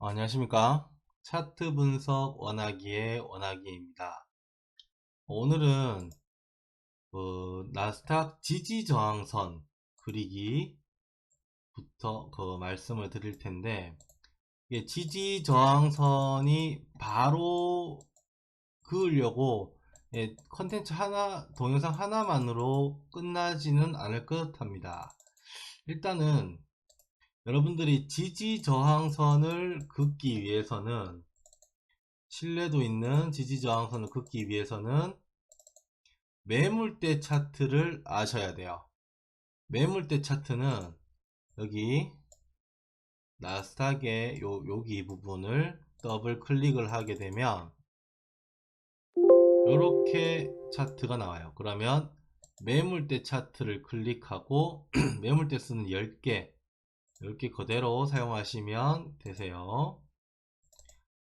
어, 안녕하십니까? 차트 분석 원하기의 원하기입니다. 오늘은 그 나스닥 지지 저항선 그리기부터 그 말씀을 드릴 텐데 지지 저항선이 바로 그으려고 예, 컨텐츠 하나 동영상 하나만으로 끝나지는 않을 것 합니다. 일단은 여러분들이 지지 저항선을 긋기 위해서는 신뢰도 있는 지지 저항선을 긋기 위해서는 매물대 차트를 아셔야 돼요. 매물대 차트는 여기 나스닥의 요, 여기 부분을 더블 클릭을 하게 되면 이렇게 차트가 나와요. 그러면 매물대 차트를 클릭하고 매물대 수는 10개 이렇게 그대로 사용하시면 되세요.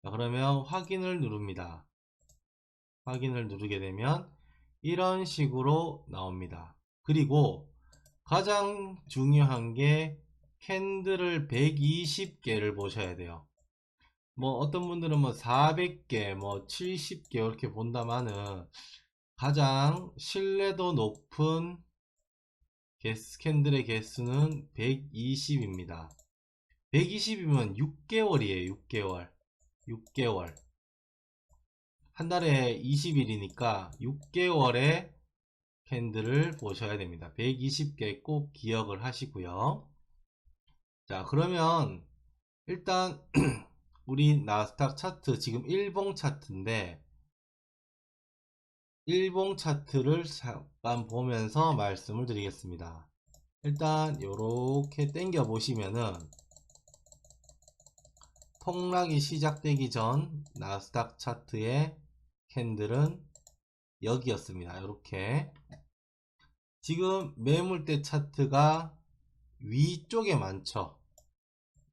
자, 그러면 확인을 누릅니다. 확인을 누르게 되면 이런 식으로 나옵니다. 그리고 가장 중요한 게 캔들을 120개를 보셔야 돼요. 뭐 어떤 분들은 뭐 400개, 뭐 70개 이렇게 본다마는 가장 신뢰도 높은 개스 캔들의 개수는 120입니다. 120이면 6개월이에요. 6개월. 6개월. 한 달에 20일이니까 6개월의 캔들을 보셔야 됩니다. 120개 꼭 기억을 하시고요. 자, 그러면 일단 우리 나스닥 차트 지금 일봉 차트인데 일봉 차트를 잠깐 보면서 말씀을 드리겠습니다. 일단 이렇게 당겨 보시면은 폭락이 시작되기 전 나스닥 차트의 캔들은 여기였습니다. 이렇게 지금 매물대 차트가 위쪽에 많죠.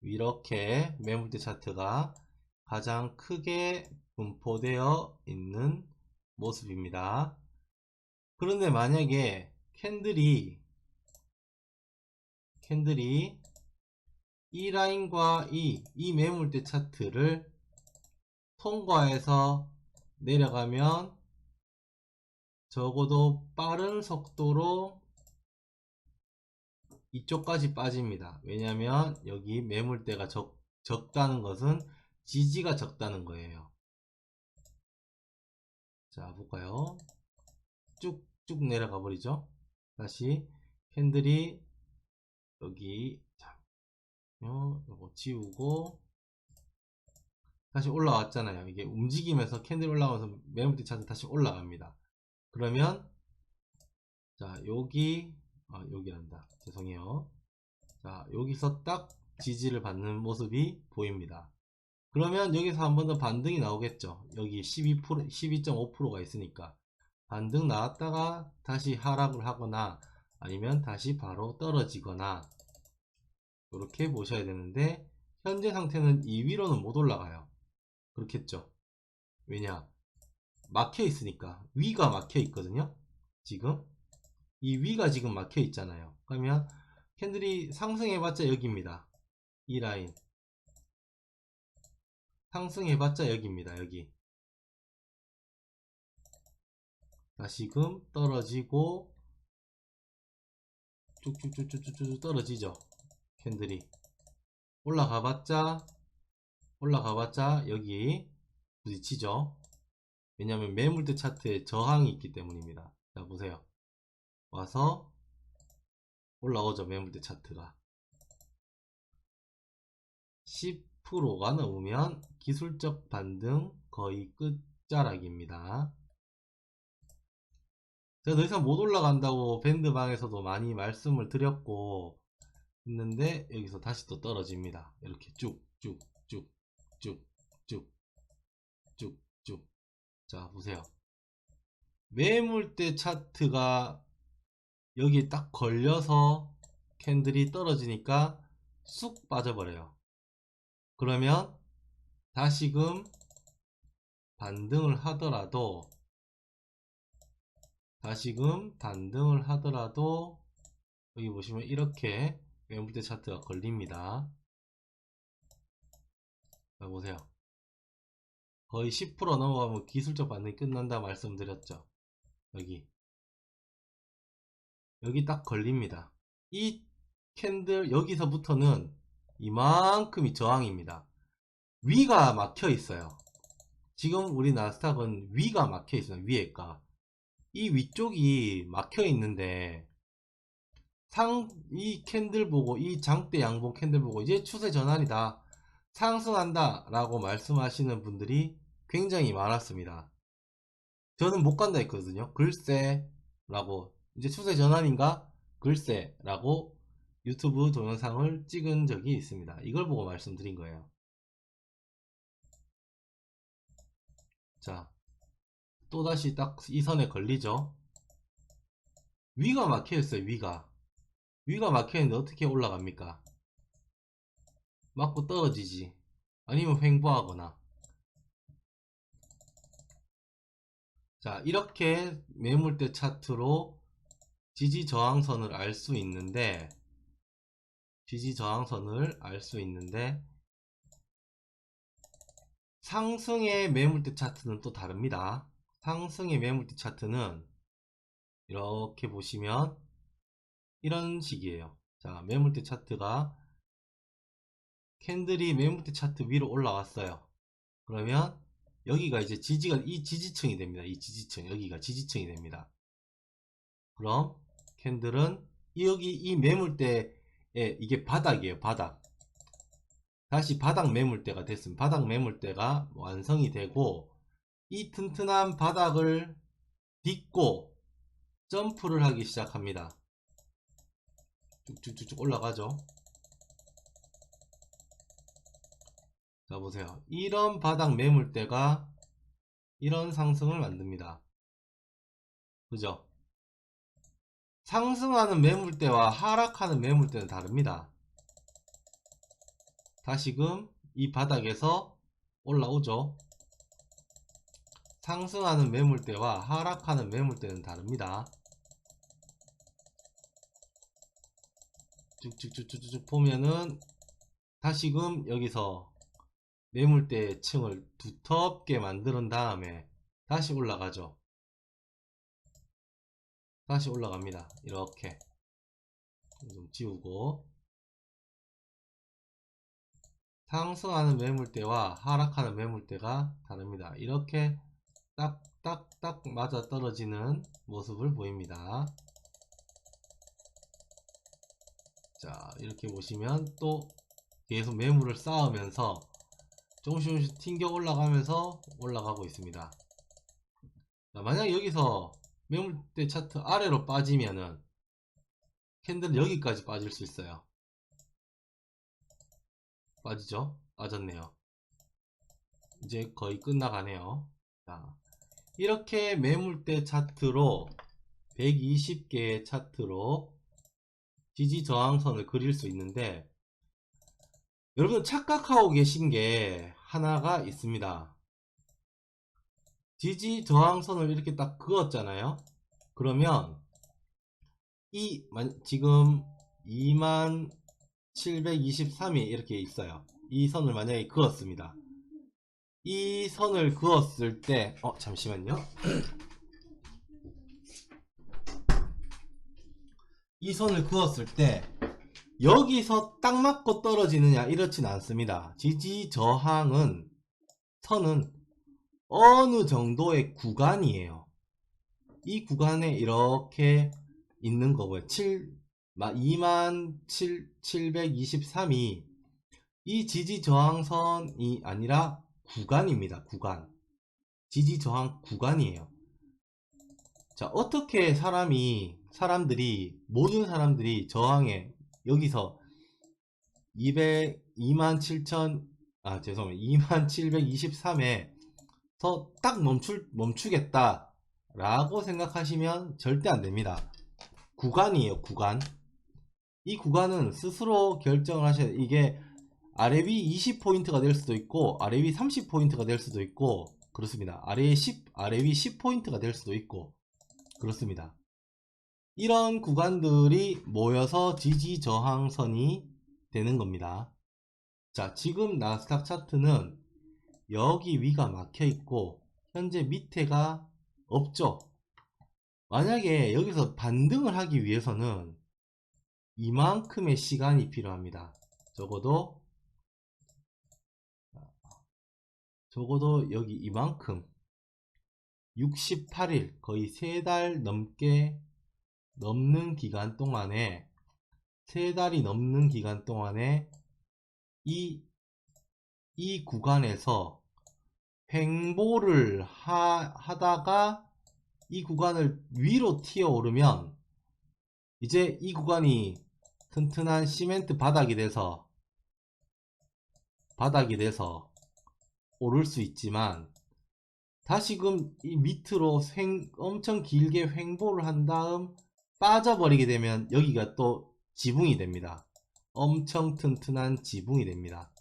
이렇게 매물대 차트가 가장 크게 분포되어 있는 모습입니다. 그런데 만약에 캔들이 캔들이 이 라인과 이, 이 매물대 차트를 통과해서 내려가면 적어도 빠른 속도로 이쪽까지 빠집니다. 왜냐하면 여기 매물대가 적, 적다는 것은 지지가 적다는 거예요. 자 볼까요? 쭉쭉 내려가 버리죠? 다시 캔들이 여기 자 요거 지우고 다시 올라왔잖아요. 이게 움직이면서 캔들 올라가면서 매물대 차트 다시 올라갑니다. 그러면 자 여기 아 여기란다. 죄송해요. 자 여기서 딱 지지를 받는 모습이 보입니다 그러면 여기서 한 번 더 반등이 나오겠죠. 여기 12%, 12.5%가 있으니까. 반등 나왔다가 다시 하락을 하거나 아니면 다시 바로 떨어지거나 이렇게 보셔야 되는데 현재 상태는 이 위로는 못 올라가요. 그렇겠죠. 왜냐? 막혀 있으니까 위가 막혀 있거든요. 지금 이 위가 지금 막혀 있잖아요. 그러면 캔들이 상승해봤자 여기입니다. 이 라인 상승해봤자 여기입니다. 여기 다시금 떨어지고 쭉쭉쭉쭉쭉 떨어지죠. 캔들이 올라가봤자 올라가봤자 여기 부딪히죠. 왜냐하면 매물대 차트에 저항이 있기 때문입니다. 자 보세요. 와서 올라오죠. 매물대 차트가 10 10%가 넘으면 기술적 반등 거의 끝자락입니다. 제가 더 이상 못 올라간다고 밴드방에서도 많이 말씀을 드렸고 있는데 여기서 다시 또 떨어집니다. 이렇게 쭉쭉쭉쭉쭉쭉쭉 자 보세요. 매물대 차트가 여기 딱 걸려서 캔들이 떨어지니까 쑥 빠져버려요. 그러면 다시금 반등을 하더라도 다시금 반등을 하더라도 여기 보시면 이렇게 매물대 차트가 걸립니다. 자, 보세요. 거의 10% 넘어가면 기술적 반응이 끝난다 말씀드렸죠. 여기. 여기 딱 걸립니다. 이 캔들 여기서부터는 이만큼이 저항입니다. 위가 막혀 있어요. 지금 우리 나스닥은 위가 막혀 있어요. 위에가. 이 위쪽이 막혀 있는데 상, 이 캔들 보고, 이 장대 양봉 캔들 보고, 이제 추세 전환이다. 상승한다. 라고 말씀하시는 분들이 굉장히 많았습니다. 저는 못 간다 했거든요. 글쎄. 라고. 이제 추세 전환인가? 글쎄. 라고 유튜브 동영상을 찍은 적이 있습니다. 이걸 보고 말씀드린 거예요. 자. 또다시 딱 이 선에 걸리죠. 위가 막혀 있어요. 위가. 위가 막혀있는데 어떻게 올라갑니까? 맞고 떨어지지. 아니면 횡보하거나. 자, 이렇게 매물대 차트로 지지 저항선을 알 수 있는데, 지지 저항선을 알 수 있는데, 상승의 매물대 차트는 또 다릅니다. 상승의 매물대 차트는 이렇게 보시면 이런 식이에요. 자, 매물대 차트가 캔들이 매물대 차트 위로 올라왔어요. 그러면 여기가 이제 지지가 이 지지층이 됩니다. 이 지지층 여기가 지지층이 됩니다. 그럼 캔들은 여기 이 매물대 에 이게 바닥이에요. 바닥. 다시 바닥 매물대가 됐습니다. 바닥 매물대가 완성이 되고 이 튼튼한 바닥을 딛고 점프를 하기 시작합니다. 쭉쭉쭉 올라가죠. 자 보세요. 이런 바닥 매물대가 이런 상승을 만듭니다. 그죠? 상승하는 매물대와 하락하는 매물대는 다릅니다. 다시금 이 바닥에서 올라오죠. 상승하는 매물대와 하락하는 매물대는 다릅니다. 쭉쭉쭉쭉쭉 보면은 다시금 여기서 매물대 층을 두텁게 만드는 다음에 다시 올라가죠. 다시 올라갑니다. 이렇게 좀 지우고 상승하는 매물대와 하락하는 매물대가 다릅니다. 이렇게 딱딱딱 맞아 떨어지는 모습을 보입니다. 자 이렇게 보시면 또 계속 매물을 쌓으면서 조금씩 조금씩 튕겨 올라가면서 올라가고 있습니다 자, 만약 여기서 매물대 차트 아래로 빠지면은 캔들은 여기까지 빠질 수 있어요. 빠지죠? 빠졌네요. 이제 거의 끝나가네요. 자, 이렇게 매물대 차트로 120개의 차트로 지지 저항선을 그릴 수 있는데 여러분 착각하고 계신 게 하나가 있습니다. 지지 저항선을 이렇게 딱 그었잖아요. 그러면 이 지금 2723이 이렇게 있어요. 이 선을 만약에 그었습니다. 이 선을 그었을 때, 어, 잠시만요. 이 선을 그었을 때 여기서 딱 맞고 떨어지느냐 이렇진 않습니다. 지지 저항은 선은 어느 정도의 구간이에요. 이 구간에 이렇게 있는 거고요. 7, 2723이 이 지지 저항선이 아니라 구간입니다. 구간. 지지 저항 구간이에요. 자, 어떻게 사람이 사람들이 모든 사람들이 저항에 여기서 200 27,000 아 죄송합니다 2723에 서 딱 멈출 멈추겠다 라고 생각하시면 절대 안 됩니다. 구간이에요 구간. 이 구간은 스스로 결정을 하셔야 이게 아래 위 20포인트가 될 수도 있고 아래 위 30포인트가 될 수도 있고 그렇습니다. 아래 10 아래 위 10포인트가 될 수도 있고 그렇습니다. 이런 구간들이 모여서 지지 저항선이 되는 겁니다. 자, 지금 나스닥 차트는 여기 위가 막혀 있고 현재 밑에가 없죠. 만약에 여기서 반등을 하기 위해서는 이만큼의 시간이 필요합니다. 적어도 적어도 여기 이만큼 68일 거의 3달 넘게 넘는 기간 동안에 3달이 넘는 기간 동안에 이, 이 구간에서 횡보를 하, 하다가 이 구간을 위로 튀어 오르면 이제 이 구간이 튼튼한 시멘트 바닥이 돼서 바닥이 돼서 오를 수 있지만 다시금 이 밑으로 횡, 엄청 길게 횡보를 한 다음 빠져버리게 되면 여기가 또 지붕이 됩니다. 엄청 튼튼한 지붕이 됩니다.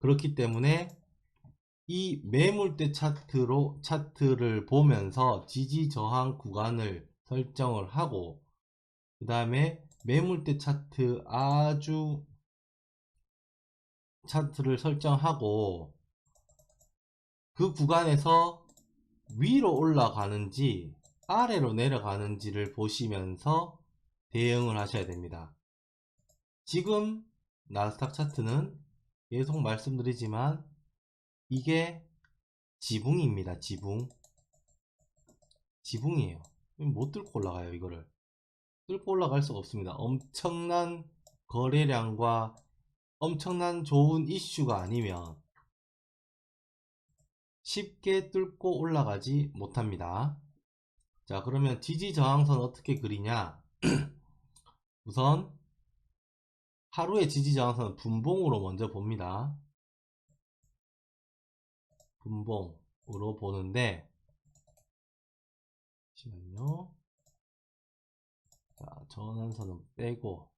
그렇기 때문에 이 매물대 차트로 차트를 보면서 지지 저항 구간을 설정을 하고 그 다음에 매물대 차트 아주 차트를 설정하고 그 구간에서 위로 올라가는지 아래로 내려가는지를 보시면서 대응을 하셔야 됩니다. 지금 나스닥 차트는 계속 말씀드리지만 이게 지붕입니다. 지붕. 지붕이에요. 못 뚫고 올라가요. 이거를. 뚫고 올라갈 수가 없습니다. 엄청난 거래량과 엄청난 좋은 이슈가 아니면 쉽게 뚫고 올라가지 못합니다. 자 그러면 지지 저항선 어떻게 그리냐 우선 하루의 지지 저항선 분봉으로 먼저 봅니다. 분봉으로 보는데 잠시만요. 자, 전환선은 빼고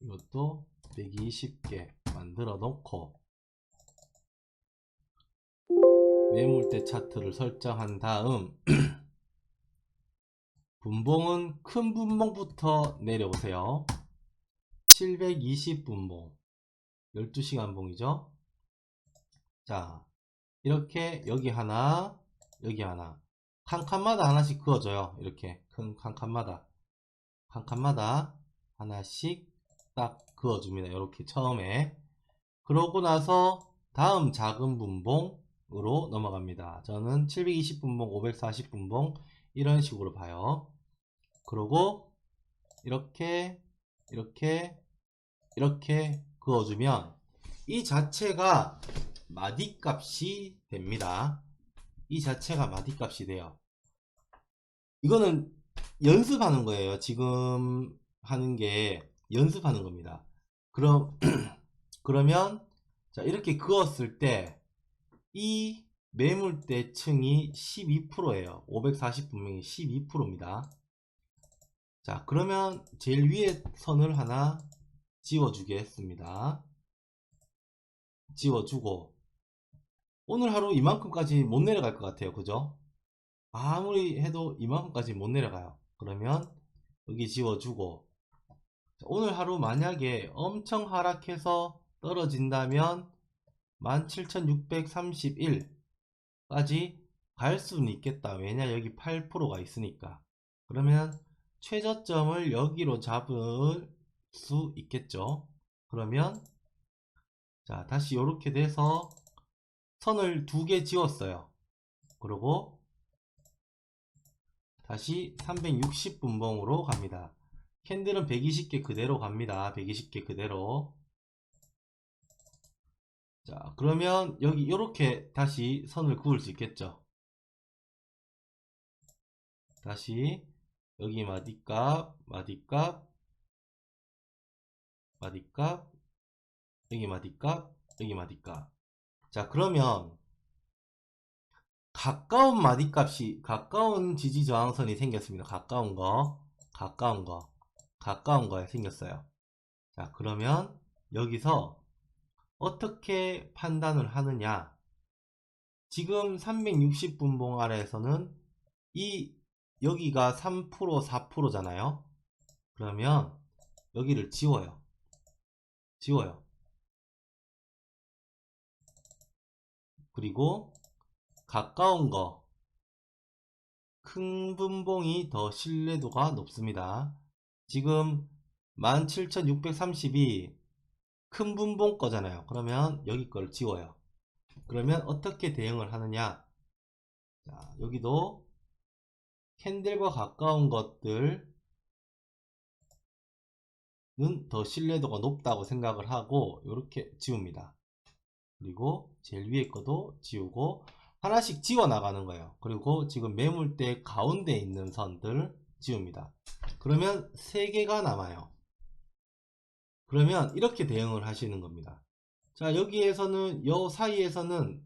이것도 빼기 쉽게 만들어 놓고 매물대 차트를 설정한 다음 분봉은 큰 분봉부터 내려보세요. 720분봉 12시간 봉이죠. 자 이렇게 여기 하나 여기 하나 한 칸마다 하나씩 그어줘요. 이렇게 큰 한 칸마다 한 칸마다 하나씩 딱 그어줍니다. 이렇게 처음에 그러고 나서 다음 작은 분봉으로 넘어갑니다. 저는 720분봉, 540분봉 이런 식으로 봐요. 그러고 이렇게 이렇게 이렇게 그어주면 이 자체가 마디 값이 됩니다. 이 자체가 마디 값이 돼요. 이거는 연습하는 거예요. 지금 하는 게 연습하는 겁니다. 그럼 그러면 자 이렇게 그었을 때 이 매물대 층이 12%예요. 540 분명이 12%입니다. 자 그러면 제일 위에 선을 하나 지워 주겠습니다. 지워주고 오늘 하루 이만큼까지 못 내려갈 것 같아요. 그죠? 아무리 해도 이만큼까지 못 내려가요. 그러면 여기 지워주고 오늘 하루 만약에 엄청 하락해서 떨어진다면 17,631까지 갈 수는 있겠다. 왜냐 여기 8%가 있으니까. 그러면 최저점을 여기로 잡을 수 있겠죠. 그러면 자 다시 이렇게 돼서 선을 두 개 지웠어요. 그리고 다시 360분봉으로 갑니다. 캔들은 120개 그대로 갑니다. 120개 그대로. 자, 그러면 여기 이렇게 다시 선을 그을 수 있겠죠. 다시 여기 마디값, 마디값, 마디값, 여기 마디값, 여기 마디값. 자, 그러면 가까운 마디값이 가까운 지지 저항선이 생겼습니다. 가까운 거, 가까운 거, 가까운 거에 생겼어요. 자, 그러면 여기서 어떻게 판단을 하느냐? 지금 360분봉 아래에서는 이 여기가 3% 4%잖아요. 그러면 여기를 지워요. 지워요. 그리고 가까운 거 큰 분봉이 더 신뢰도가 높습니다. 지금 17,630이 큰 분봉 거잖아요. 그러면 여기 걸 지워요. 그러면 어떻게 대응을 하느냐? 자, 여기도 캔들과 가까운 것들은 더 신뢰도가 높다고 생각을 하고 이렇게 지웁니다. 그리고 제일 위에 거도 지우고 하나씩 지워 나가는 거예요. 그리고 지금 매물대 가운데 있는 선들 지웁니다. 그러면 3개가 남아요. 그러면 이렇게 대응을 하시는 겁니다. 자, 여기에서는 요 사이에서는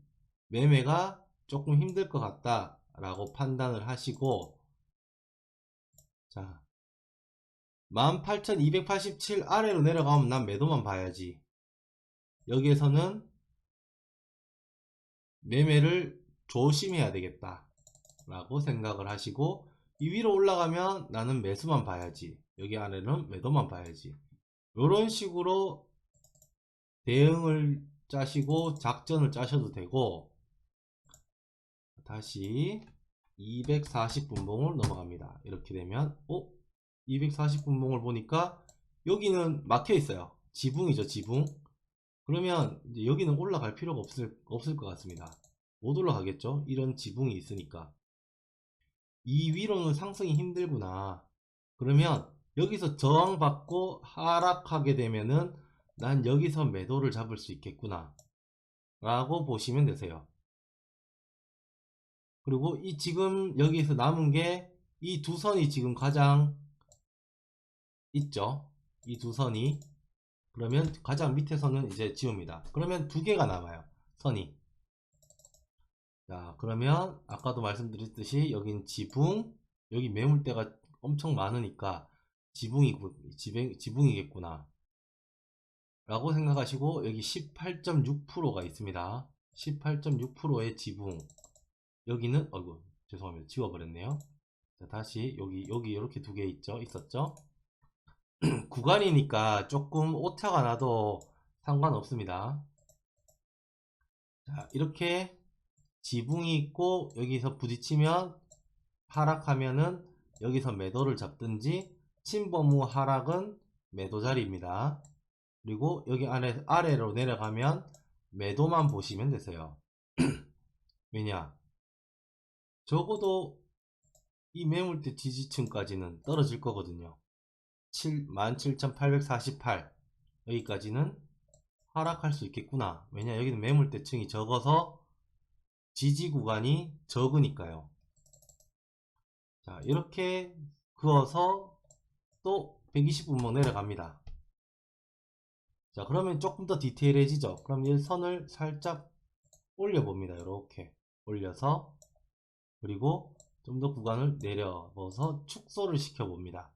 매매가 조금 힘들 것 같다 라고 판단을 하시고 자 18,287 아래로 내려가면 난 매도만 봐야지 여기에서는 매매를 조심해야 되겠다 라고 생각을 하시고 이 위로 올라가면 나는 매수만 봐야지 여기 안에는 매도만 봐야지. 이런 식으로 대응을 짜시고 작전을 짜셔도 되고 다시 240분봉을 넘어갑니다. 이렇게 되면 어? 240분봉을 보니까 여기는 막혀 있어요. 지붕이죠 지붕 그러면 여기는 올라갈 필요가 없을, 없을 것 같습니다. 못 올라가겠죠? 이런 지붕이 있으니까. 이 위로는 상승이 힘들구나. 그러면 여기서 저항받고 하락하게 되면은 난 여기서 매도를 잡을 수 있겠구나. 라고 보시면 되세요. 그리고 이 지금 여기에서 남은 게 이 두 선이 지금 가장 있죠? 이 두 선이 그러면 가장 밑에서는 이제 지웁니다. 그러면 두 개가 남아요. 선이. 자 그러면 아까도 말씀드렸듯이 여긴 지붕 여기 매물대가 엄청 많으니까 지붕이 지붕, 지붕이겠구나. 라고 생각하시고 여기 18.6%가 있습니다. 18.6%의 지붕. 여기는 어이구 죄송합니다. 지워버렸네요. 자, 다시 여기 여기 이렇게 두 개 있죠? 있었죠 구간이니까 조금 오차가 나도 상관없습니다. 자 이렇게 지붕이 있고 여기서 부딪히면 하락하면은 여기서 매도를 잡든지 침범 후 하락은 매도 자리입니다. 그리고 여기 안에 아래로 내려가면 매도만 보시면 되세요. 왜냐? 적어도 이 매물대 지지층까지는 떨어질 거거든요 17,848 여기까지는 하락할 수 있겠구나. 왜냐 여기는 매물대층이 적어서 지지 구간이 적으니까요. 자 이렇게 그어서 또 120분목 내려갑니다. 자 그러면 조금 더 디테일해지죠? 그럼 이 선을 살짝 올려 봅니다. 이렇게 올려서 그리고 좀 더 구간을 내려서 축소를 시켜 봅니다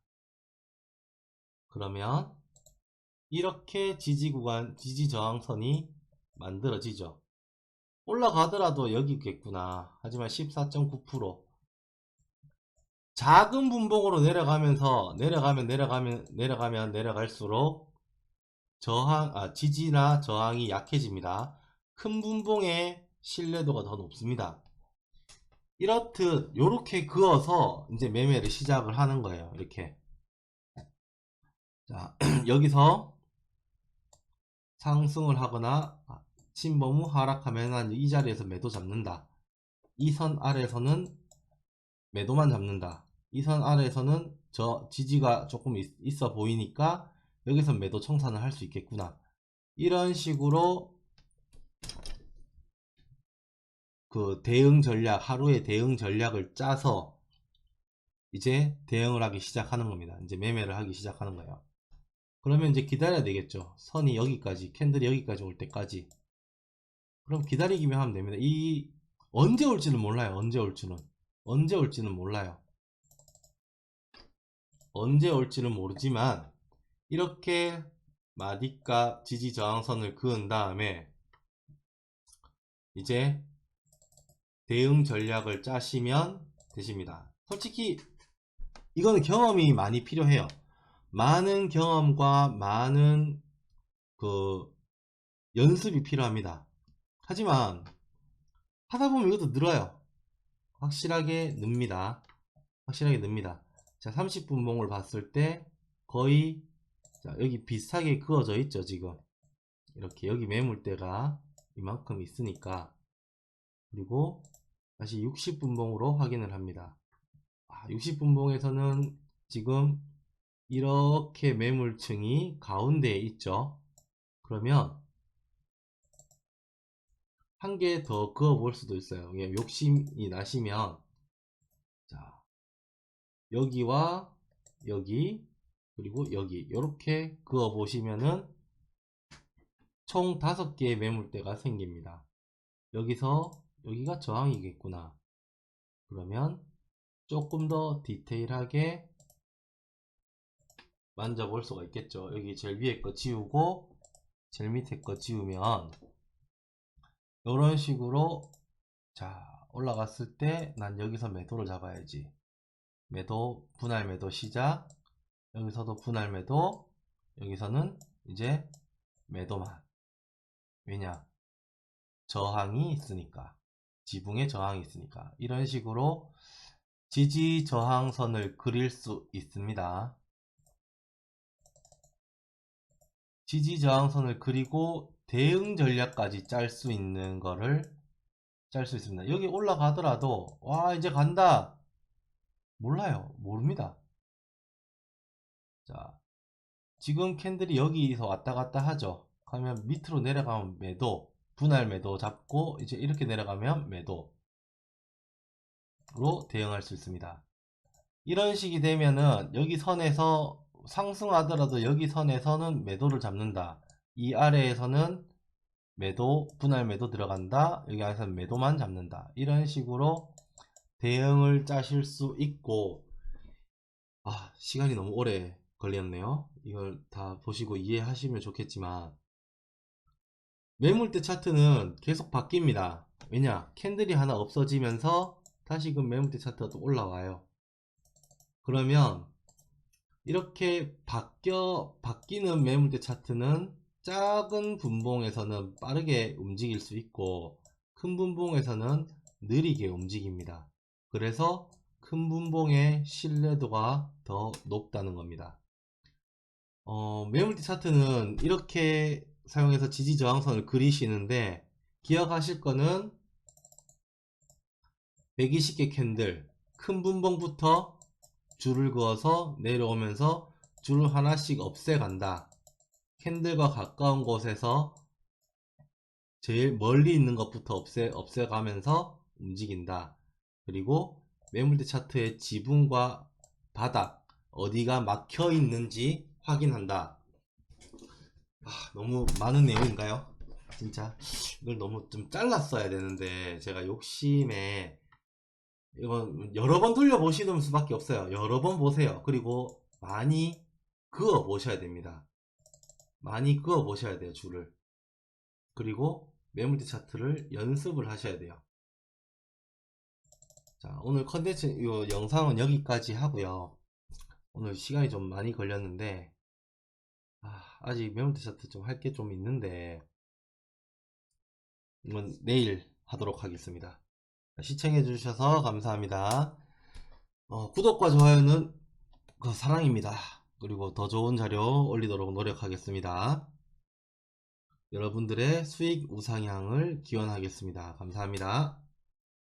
그러면 이렇게 지지 구간 지지 저항선이 만들어지죠. 올라가더라도 여기겠구나. 하지만 14.9% 작은 분봉으로 내려가면서 내려가면 내려가면 내려가면 내려갈수록 저항 아 지지나 저항이 약해집니다. 큰 분봉의 신뢰도가 더 높습니다. 이렇듯 요렇게 그어서 이제 매매를 시작을 하는 거예요 이렇게 자 여기서 상승을 하거나 침범 후 하락하면 이 자리에서 매도 잡는다. 이 선 아래에서는 매도만 잡는다. 이 선 아래에서는 저 지지가 조금 있, 있어 보이니까 여기서 매도 청산을 할 수 있겠구나. 이런 식으로 그 대응 전략 하루의 대응 전략을 짜서 이제 대응을 하기 시작하는 겁니다. 이제 매매를 하기 시작하는 거예요 그러면 이제 기다려야 되겠죠. 선이 여기까지 캔들이 여기까지 올 때까지. 그럼 기다리기만 하면 됩니다. 이 언제 올지는 몰라요. 언제 올지는. 언제 올지는 몰라요. 언제 올지는 모르지만 이렇게 마디값 지지 저항선을 그은 다음에 이제 대응 전략을 짜시면 되십니다. 솔직히 이거는 경험이 많이 필요해요 많은 경험과 많은 그 연습이 필요합니다 하지만 하다 보면 이것도 늘어요. 확실하게 늡니다. 확실하게 늡니다. 자, 30분 봉을 봤을 때 거의 자, 여기 비슷하게 그어져 있죠, 지금. 이렇게 여기 매물대가 이만큼 있으니까 그리고 다시 60분봉으로 확인을 합니다. 아, 60분봉에서는 지금 이렇게 매물층이 가운데에 있죠. 그러면 한 개 더 그어 볼 수도 있어요. 이게 욕심이 나시면 자 여기와 여기 그리고 여기 이렇게 그어 보시면은 총 다섯 개의 매물대가 생깁니다. 여기서 여기가 저항이겠구나. 그러면 조금 더 디테일하게 만져볼 수가 있겠죠. 여기 제일 위에 거 지우고 제일 밑에 거 지우면 이런 식으로 자 올라갔을 때 난 여기서 매도를 잡아야지. 매도 분할 매도 시작. 여기서도 분할 매도. 여기서는 이제 매도만. 왜냐? 저항이 있으니까. 지붕에 저항이 있으니까. 이런 식으로 지지 저항선을 그릴 수 있습니다. 지지 저항선을 그리고 대응 전략까지 짤 수 있는 거를 짤 수 있습니다. 여기 올라가더라도 와 이제 간다. 몰라요. 모릅니다. 자, 지금 캔들이 여기서 왔다 갔다 하죠. 그러면 밑으로 내려가면 매도, 분할 매도 잡고 이제 이렇게 내려가면 매도로 대응할 수 있습니다. 이런 식이 되면은 여기 선에서 상승하더라도 여기 선에서는 매도를 잡는다. 이 아래에서는 매도, 분할 매도 들어간다. 여기 안에서는 매도만 잡는다. 이런 식으로 대응을 짜실 수 있고 아 시간이 너무 오래 걸렸네요 이걸 다 보시고 이해하시면 좋겠지만 매물대 차트는 계속 바뀝니다 왜냐 캔들이 하나 없어지면서 다시금 매물대 차트가 또 올라와요 그러면 이렇게 바뀌어 바뀌는 매물대 차트는 작은 분봉에서는 빠르게 움직일 수 있고 큰 분봉에서는 느리게 움직입니다 그래서 큰 분봉의 신뢰도가 더 높다는 겁니다. 어, 매물대 차트는 이렇게 사용해서 지지 저항선을 그리시는데 기억하실 거는 120개 캔들 큰 분봉부터 줄을 그어서 내려오면서 줄을 하나씩 없애간다. 캔들과 가까운 곳에서 제일 멀리 있는 것부터 없애, 없애가면서 움직인다. 그리고 매물대 차트의 지붕과 바닥 어디가 막혀 있는지 확인한다. 아, 너무 많은 내용인가요? 진짜 이걸 너무 좀 잘랐어야 되는데 제가 욕심에 이건 여러 번 돌려보시는 수밖에 없어요. 여러 번 보세요. 그리고 많이 그어 보셔야 됩니다. 많이 그어 보셔야 돼요. 줄을. 그리고 매물대 차트를 연습을 하셔야 돼요. 자, 오늘 컨텐츠, 이 영상은 여기까지 하고요. 오늘 시간이 좀 많이 걸렸는데, 아, 직 메모리 차트 좀 할 게 좀 있는데, 이건 내일 하도록 하겠습니다. 시청해 주셔서 감사합니다. 어, 구독과 좋아요는 그 사랑입니다. 그리고 더 좋은 자료 올리도록 노력하겠습니다. 여러분들의 수익 우상향을 기원하겠습니다. 감사합니다.